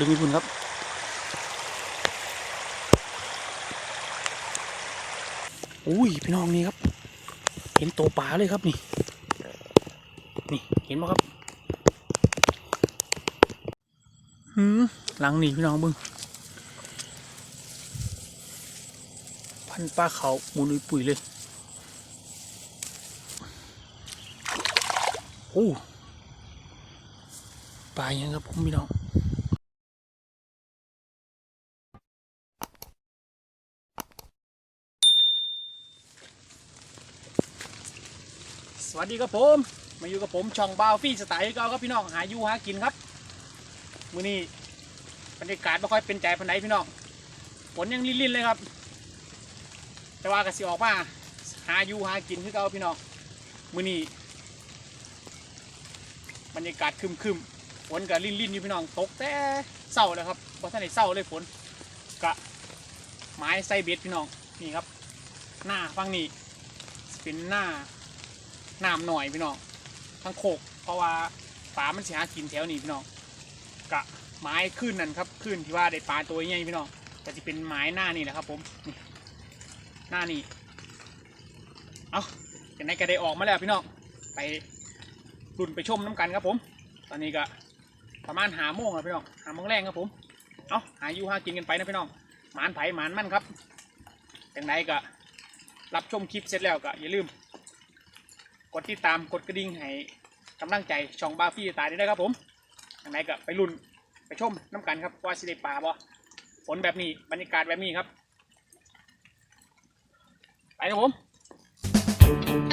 ดึงญี่ปุ่นครับ อุ้ยพี่น้องนี่ครับ เห็นโตปลาเลยครับนี่ นี่เห็นไหมครับหืมหลังนี่พี่น้องบึงพันปลาเขาหมุนอุยปุ๋ยเลย โอ้ปลายังครับผมพี่น้อง สวัสดีครับผม มาอยู่กับผมช่องบาวฟี่สไตล์เก่าครับพี่น้องหาอยู่หากินครับมื้อนี้บรรยากาศไม่ค่อยเป็นใจพันใดพี่น้องฝนยังลิ่นๆเลยครับ แต่ว่าก็สิออกมาหาอยู่หากินคือเก่าพี่น้องมื้อนี้บรรยากาศคึมๆฝนก็ลิ่นๆอยู่พี่น้องตกแต่เศร้าเลยครับเพราะท่านไหนเศร้าเลยฝนกะไม้ไซเบ็ดพี่น้องนี่ครับ หน้าฟังนี่เป็นหน้า น้ำหน่อยพี่น้องทั้งโคก เพราะว่าปลามันเสียหากินแถวนี้พี่น้องกะไม้ขึ้นนั่นครับขึ้นที่ว่าได้ปลาตัวใหญ่พี่น้องแต่จะเป็นไม้หน้านี่แหละครับ ผมนี่หน้านี่เอาจากนั้นก็ได้ออกมาแล้วพี่น้องไปรุ่นไปชมน้ำกันครับผม ตอนนี้ก็ประมาณหาโมงแล้วพี่น้องหาโมงแรงครับผมเอาหาอยู่หากินกันไปนะพี่น้องหมานไผ่หมานมั่นครับอย่างไรก็รับชมคลิปเสร็จแล้วก็อย่าลืม กดติดตามกดกระดิ่งให้กำลังใจช่องบาฟี่ตายได้นะครับผมทางไหนก็ไปรุ่นไปชมน้ำกันครับว่าสิได้ป่าบ่ฝนแบบนี้บรรยากาศแบบนี้ครับไปครับผม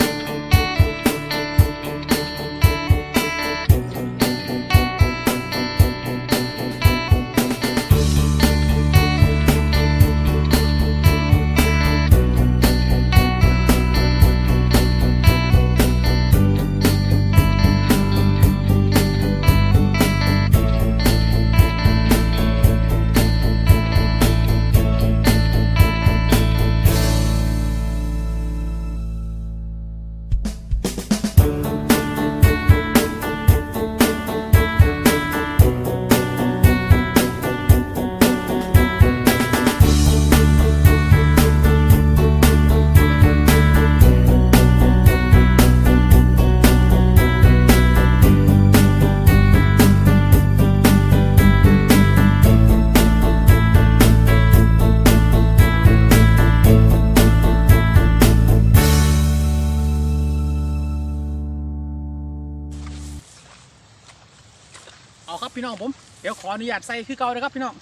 นุญาตใส่คือเก่าเลยครับพี่น้อง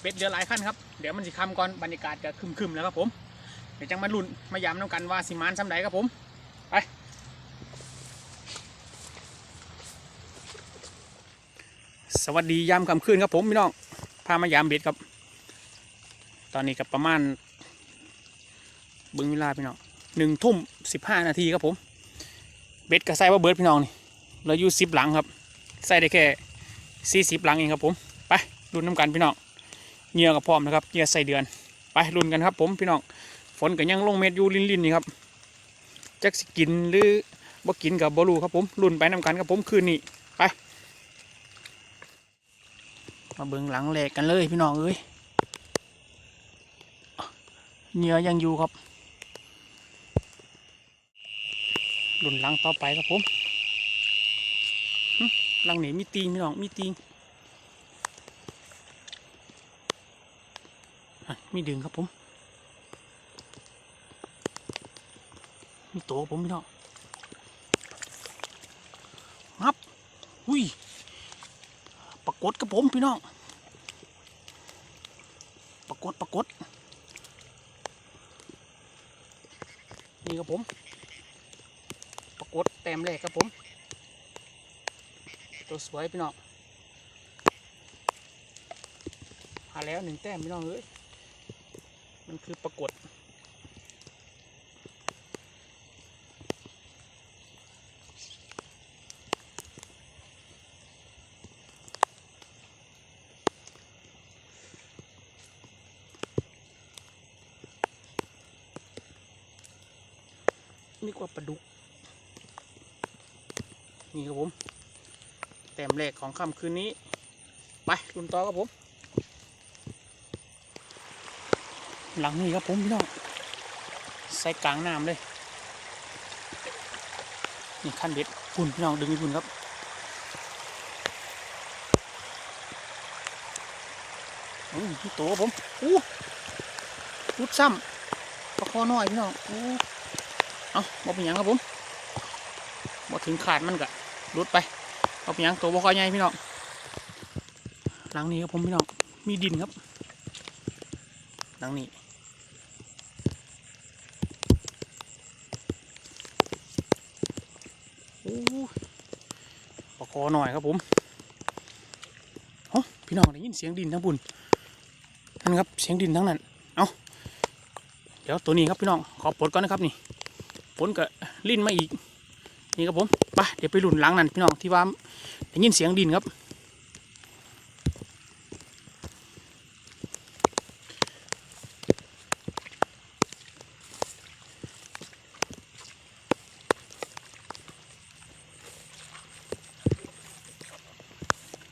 เป็ดเรือหลายขั้นครับเดี๋ยวมันสิคำก่อนบรรยากาศจะคึมๆแล้วครับผมเดี๋ยวจังมาลุ้นมาย้ำน้ำกันว่าสิมานซ้ำใดครับผมไปสวัสดียามค่ำคืนครับผมพี่น้องพามายามเบ็ดครับ ตอนนี้กับประมาณบึงเวลาพี่น้องหนึ่งทุ่มสิบห้านาทีครับผม เบ็ดกระใส่ว่าเบิร์ดพี่น้องนี่เราอยู่สิบหลังครับใส่ได้แค่สี่สิบหลังเองครับผม ไปรุ่นน้ำกันพี่น้องเหงื่อกับพร้อมนะครับเหงื่อใส่เดือน ไปรุ่นกันครับ ผมพี่น้องฝนก็ยังลงเม็ดอยู่ลินๆนี่ครับจักสกินหรือบ่กินกับบรูครับผมรุ่นไปน้ำกันครับผมคืนนี้ไปมาเบิ่งหลังแหลกกันเลยพี่น้องเอ้ยเหงื่อยังอยู่ครับรุ่นหลังต่อไปครับผมหลังนี้มีตีงพี่น้องมีตีง อะมีดึงครับผมมีโตผมพี่น้องงับอุ้ยปรากฏกับผมพี่น้องปรากฏปรากฏนี่ครับผมปรากฏแต้มแรกครับผม ตัวสวยพี่น้องหาแล้วหนึ่งแต้มพี่น้องเอ้ย มันคือปรากฏนี่กว่าปลาดุก นี่ครับผม แต้มแรกของค่ำคืนนี้ ไปลุนต่อครับผม หลังนี้ครับผมพี่น้องใส่กลางน้ำเลยนี่ขั้นเบ็ดพุ่นพี่น้องดึงไปพุ่นครับอู้ที่โตครับผมอู้รุดซ้ำประคอน้อยพี่น้องอู้เอาบ่เป็นหยังครับผมบ่ถึงขาดมันกะรุดไปเอาเป็นหยังตัวบ่คอใหญ่พี่น้องหลังนี้ครับผมพี่น้องมีดินครับหลังนี้ โอ้ปะค อหน่อยครับผมเฮ้พี่น้องได้ยินเสียงดินทั้งบุญนั่นครับเสียงดินทั้งนั้น เอาเดี๋ยวตัวนี้ครับพี่น้องขอปลดก่อนนะครับนี่ปลดกับลิ้นมาอีก นี่ครับผมไปเดี๋ยวไปหลุนหลังนั่นพี่น้องที่ว่าได้ยินเสียงดินครับ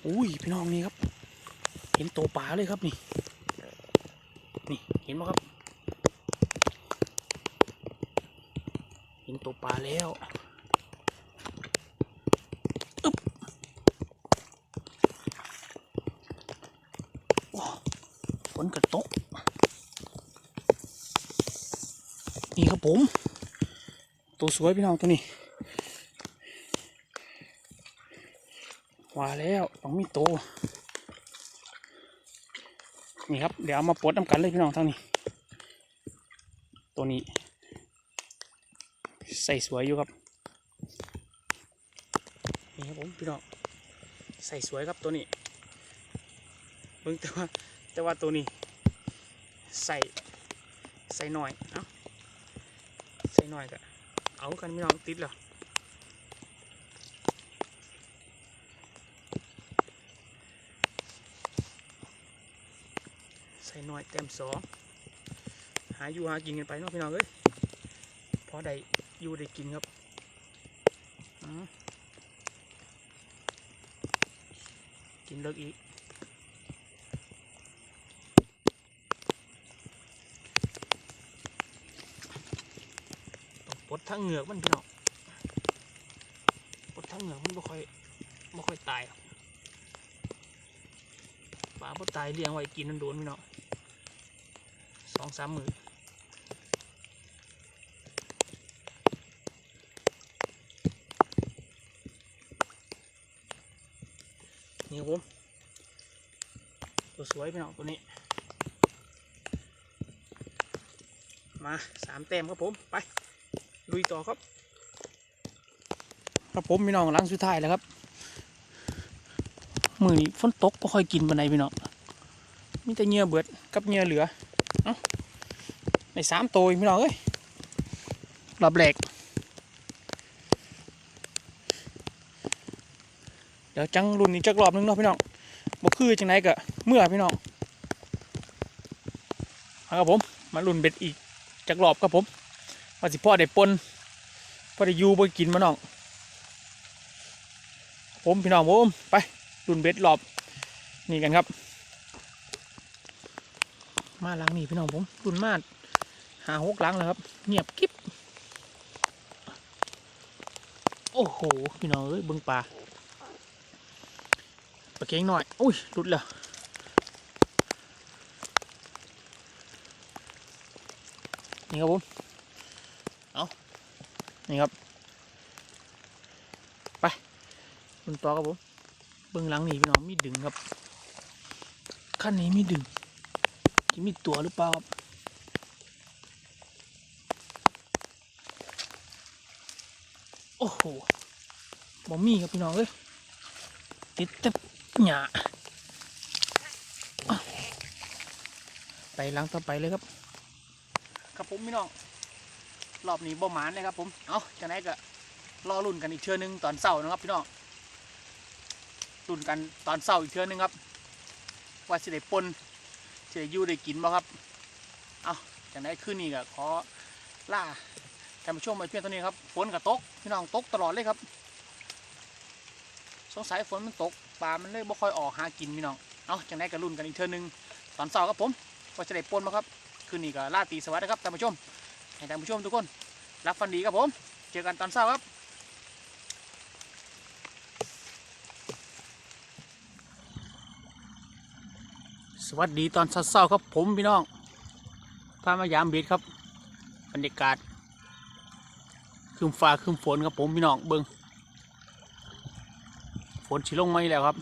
อุ้ยพี่น้องนี่ครับ เห็นตัวปลาเลยครับนี่ นี่เห็นไหมครับ เห็นตัวปลาแล้วอึ๊บฝนกระตกนี่ครับผม ตัวสวยพี่น้องตัวนี้ ว่าแล้วต้องมีโต นี่ครับ เดี๋ยวเอามาปลดน้ำกันเลยพี่น้องทั้งนี้ ตัวนี้ ใส่สวยอยู่ครับ นี่ครับผมพี่น้อง ใส่สวยครับตัวนี้เบิ่งแต่ว่าแต่ว่าตัวนี้ ใส่ใส่หน่อย เอ้า ใส่หน่อยก็เอากันพี่น้องติดแล้วใส่หน่อยเต็มสองหาอยู่หากินกันไปเนาะพี่น้องเอ้ยพอได้อยู่ได้กินครับอืมกินเลิกอีกต้องปดทั้งเหงือกมันพี่น้องปดทั้งเหงือกมันไม่ค่อยไม่ค่อยตายหรอกปลาบ่ตายเลี้ยงไว้กินนั่นโดนพี่น้อง องสามมือนี่ครับผมตัวสวยพี่น้องตัวนี้ มาสามแต้มครับผมไปลุยต่อครับ ครับผมพี่น้องหลังสุดท้ายแล้วครับ มือนี้ฝนตกก็ค่อยกินบันไดพี่น้องมีแต่เหงื่อเบิดกับเหงื่อเหลือ ในสามตัวพี่น้องเอ้ยรอบแรกเดี๋ยวจังรุ่นนี้จักรอบหนึงเนาะพี่น้องบ่คือจังไหนกะเมื่อพี่น้องเอาครับผม มารุ่นเบ็ดอีกจักรอบครับผมว่าสิพ่อได้ปนพ่อได้ยูบ่กินมาน้องผมพี่น้องผมไปรุ่นเบ็ดรอบนี่กันครับ มาหลังนี่พี่น้องผมรุนมากหาหกหลังแล้วครับ เงียบกิ๊บโอ้โหพี่น้องเอ้ยเบิ้งปลาปลาเก่งหน่อยอุ้ยหลุดแล้วนี่ครับผมเอานี่ครับไปรุนต่อครับผมเบิ้งหลังนี่พี่น้องมีดึงครับขั้นนี้มีดึง จะมีตัวหรือเปล่าครับโอ้โหบอมี่ครับพี่น้องเอ้ยติดแต่หยาไปหลังต่อไปเลยครับ ครับผมพี่น้อง รอบนี้บ่หมานเลยครับผม เอาจะไหนก็รอรุ่นกันอีกเทื่อนึงตอนเช้านะครับพี่น้องรุ่นกันตอนเช้าอีกเทื่อนึงครับ ว่าสิได้ปน จะได้อยู่ได้กินบ่ครับเอาจากนั้นขึ้นนี่ก็ขอล่าท่านผู้ชมไปเพียงเท่านี้ครับฝนก็ตกพี่น้องตกตลอดเลยครับ สงสัยฝนมันตกปลามันเลยบ่ค่อยออกหากินพี่น้องเอาจังได้กระรุ่นกันอีกเทื่อนึงตอนเช้าครับผมว่าจะได้ปนมาครับคืนนี้ก็ล่าตีสวัสดีครับท่านผู้ชมให้ท่านผู้ชมทุกคนรับฟันดีครับผม เจอกันตอนเช้าครับ วัสดีตอนเช้าๆครับผมพี่น้องพามายามเบ็ดครับบรรยากาศคืมฟ้าคืมฝนครับผมพี่น้องเบิงฝนชิลงมาอีกแล้วครับ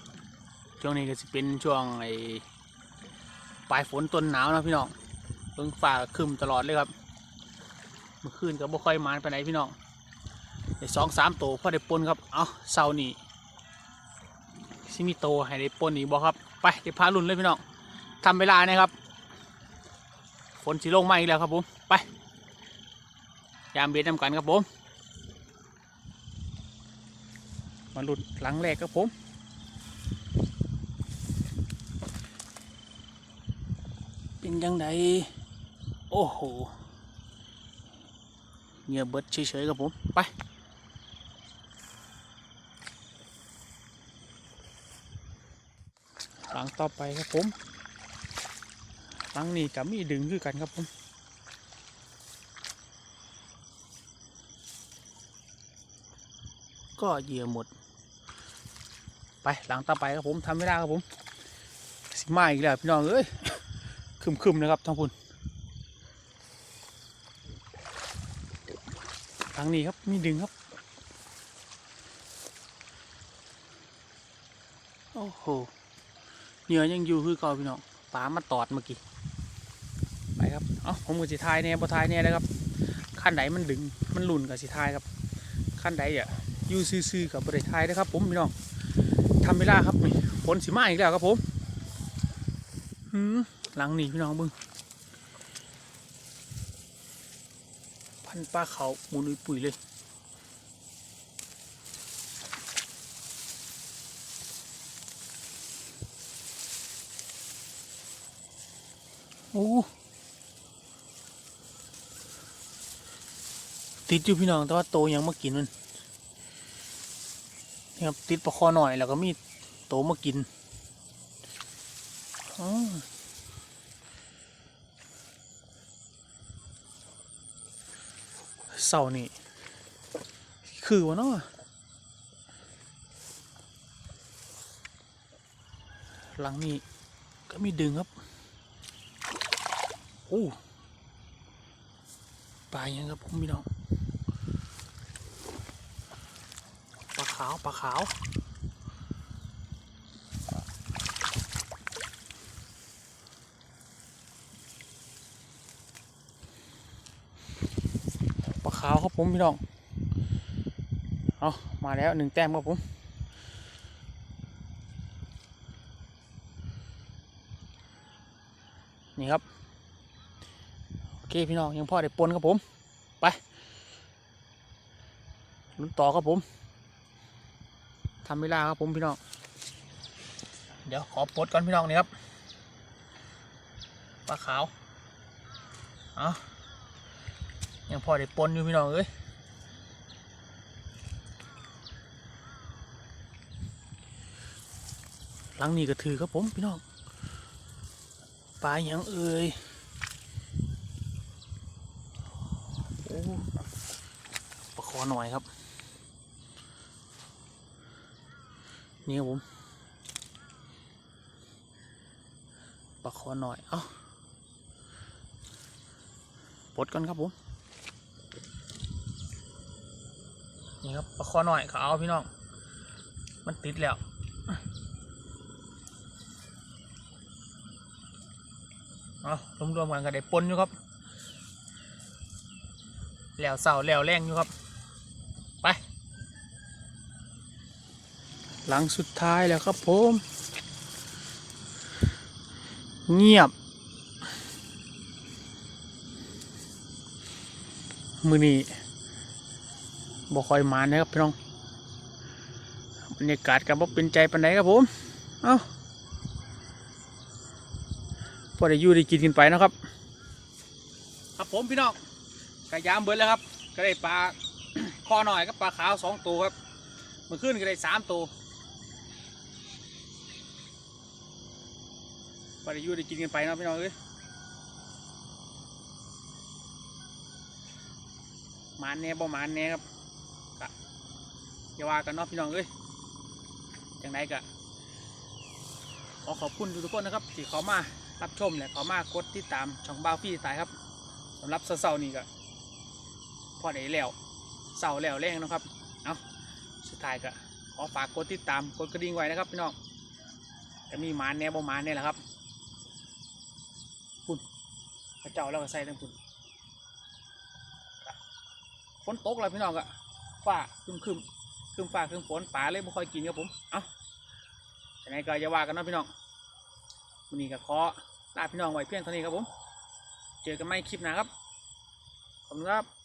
ช่วงนี้ก็จะเป็นช่วงไอ้ปลายฝนต้นหนาวนะพี่น้องเบิงฟ้าคืมตลอดเลยครับเมื่อคืนก็บ่ค่อยมานไปไหนพี่น้องได้สองสามโตวพอได้ปนครับเอาเสาร์นี้ซิมีโตให้ได้ปนอีกบ่ครับไปเดี๋ยวพาลุ่นเลยพี่น้อง ทำเวลานะครับฝนสีลงมาอีกแล้วครับผมไปยามเบียดนำกันครับผมมาหลุดหลังแรกครับผมเป็นยังไงโอ้โหเงียบเบิดเฉยๆครับผมไปหลังต่อไปครับผม หลังนี้กับมีดึงคือกันครับผมก็เหยื่อหมด ไปหลังต่อไปครับผมทำไม่ได้ครับผม สิมาอีกแล้วพี่น้องเอ้ยคึมๆนะครับทั้งพุ่นหลังนี้ครับมีดึงครับ โอ้โหเหยื่อยังอยู่คือเก่าพี่น้องปลามาตอดเมื่อกี้ ครับเอ้าผมกับสิทายแน่บ่ทายแน่เลยครับขั้นไหนมันดึงมันหลุนกับสิทายครับขั้นไหนอะอยู่ซื่อๆกับบริทายนะครับ ผมพี่น้องทำเวลาครับนี่ฝนสิมาอีกแล้วครับผมหืมหลังนี่พี่น้องบึงพันปลาเขาหมุนอุปุ๋ยเลยโอ้ ติดอยู่พี่น้องแต่ว่าโตยังมากินมันนี่ครับติดประคอหน่อยแล้วก็มีโตมากินออเสานี่คือวะเนาะหลังนี้ก็มีดึงครับโอ้ปลายังครับผมพี่น้องปลาวปลาขาวปลาขาวครับผมพี่น้องเอามาแล้วหนึ่งแต้มครับผมนี่ครับ โอเคพี่น้องยังพ่อได้ปนครับผม ไปลุ้นต่อครับผมำเวลาครับผมพี่น้อง เดี๋ยวขอปลดก่อนพี่น้องนี่ครับปลาขาว เอายังพอได้ปนอยู่พี่น้องเอ้ยหลังนี้ก็ถือครับผมพี่น้อง ปลาอย่างเอ่ยโอ้ประคอหน่อยครับ นี่ครับผมประคอหน่อย เอ้าปลดก่อนครับผม นี่ครับประคอหน่อยเขาเอาพี่น้อง มันติดแล้วเอารวมๆกันก็ได้ปนอยู่ครับ แล้วเสาแล้วแรงอยู่ครับ ไป หลังสุดท้ายแล้วครับผม เงียบ มือนี้บ่คอยมานะครับพี่น้องบรรยากาศกับบ่เป็นใจปันไหนครับผม เอ้าพอได้ยู่ได้กินกันไปนะครับ ครับผมพี่น้องกระยามเบิดแล้วครับ ก็ได้ปลาคอหน่อยกับปลาขาวสองตัวครับ เมื่อคืนก็ได้สามตัว พอได้อยู่ได้กินกันไปเนาะพี่น้องเอ้ยมานแหน่บ่มานแหน่ครับกะอย่าว่ากันเนาะพี่น้องเอ้ยจังไดกะขอขอบคุณทุกคนนะครับที่เขามารับชมและเขามากดติดตามช่องบ้าวฟี่ตายครับสำหรับเสาร์ๆนี่ก็พอได้แล้วเสาร์แล้วแรงนะครับเอาสุดท้ายก็ขอฝากกดติดตามกดกระดิ่งไว้นะครับพี่น้องจะมีมานแหน่บ่มานแหน่แหละครับ พระเจ้าเราก็ใส่ทั้งปุ่นฝนตกแล้วพี่น้องอะฝ้าคึมคึมคึมฝ้าคึมฝนป่าเลยไม่ค่อยกินครับผม เอาจะไหนก็อย่าว่ากันนะพี่น้องวันนี้ก็ขอลาพี่น้องไว้เพียงเท่านี้ครับผม เจอกันใหม่คลิปหน้าครับ ขอบคุณครับ